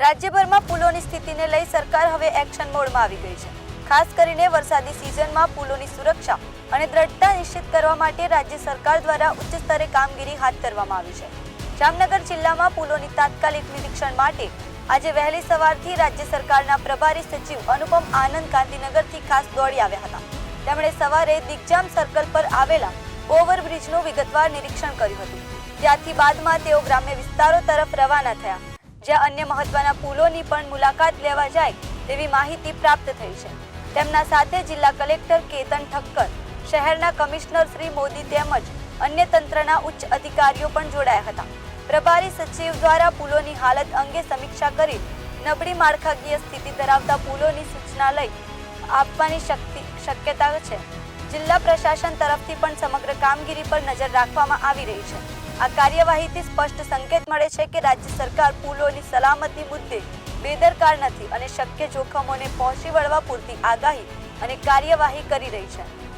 રાજ્યભરમાં પુલોની સ્થિતિને લઈ સરકાર હવે એક્શન મોડમાં આવી ગઈ છે. ખાસ કરીને વરસાદી સિઝનમાં પુલોની સુરક્ષા અને દ્રઢતા નિશ્ચિત કરવા માટે રાજ્ય સરકાર દ્વારા ઉચ્ચ સ્તરે કામગીરી હાથ ધરવામાં આવી છે. જામનગર જિલ્લામાં પુલોની તાત્કાલિક નિરીક્ષણ માટે આજે વહેલી સવારથી રાજ્ય સરકારના પ્રભારી સચિવ અનુપમ આનંદ ગાંધીનગરથી ખાસ દોડી આવ્યા હતા. તેમણે સવારે દિગ્જામ સર્કલ પર આવેલા ઓવરબ્રિજનું વિગતવાર નિરીક્ષણ કર્યું હતું. ત્યાંથી બાદમાં તેઓ ગ્રામ્ય વિસ્તારો તરફ રવાના થયા. જ્યાં અન્ય મહત્વના પુલોની પણ મુલાકાત લેવા જાય તેવી માહિતી પ્રાપ્ત થઈ છે. તેમના સાથે જિલ્લા કલેક્ટર કેતન ઠક્કર, શહેરના કમિશનર શ્રી મોદી તેમજ અન્ય તંત્રના ઉચ્ચ અધિકારીઓ પણ જોડાયા હતા. પ્રભારી સચિવ દ્વારા પુલોની હાલત અંગે સમીક્ષા કરી નબળી માળખાકીય સ્થિતિ ધરાવતા પુલોની સૂચના લઈ આપવાની શક્તિ, શક્યતા છે. જિલ્લા પ્રશાસન તરફથી પણ સમગ્ર કામગીરી પર નજર રાખવામાં આવી રહી છે. આ કાર્યવાહીથી સ્પષ્ટ સંકેત મળે છે કે રાજ્ય સરકાર પુલોની સલામતી મુદ્દે બેદરકાર નથી અને શક્ય જોખમોને પહોંચી વળવા પૂરતી આગાહી અને કાર્યવાહી કરી રહી છે.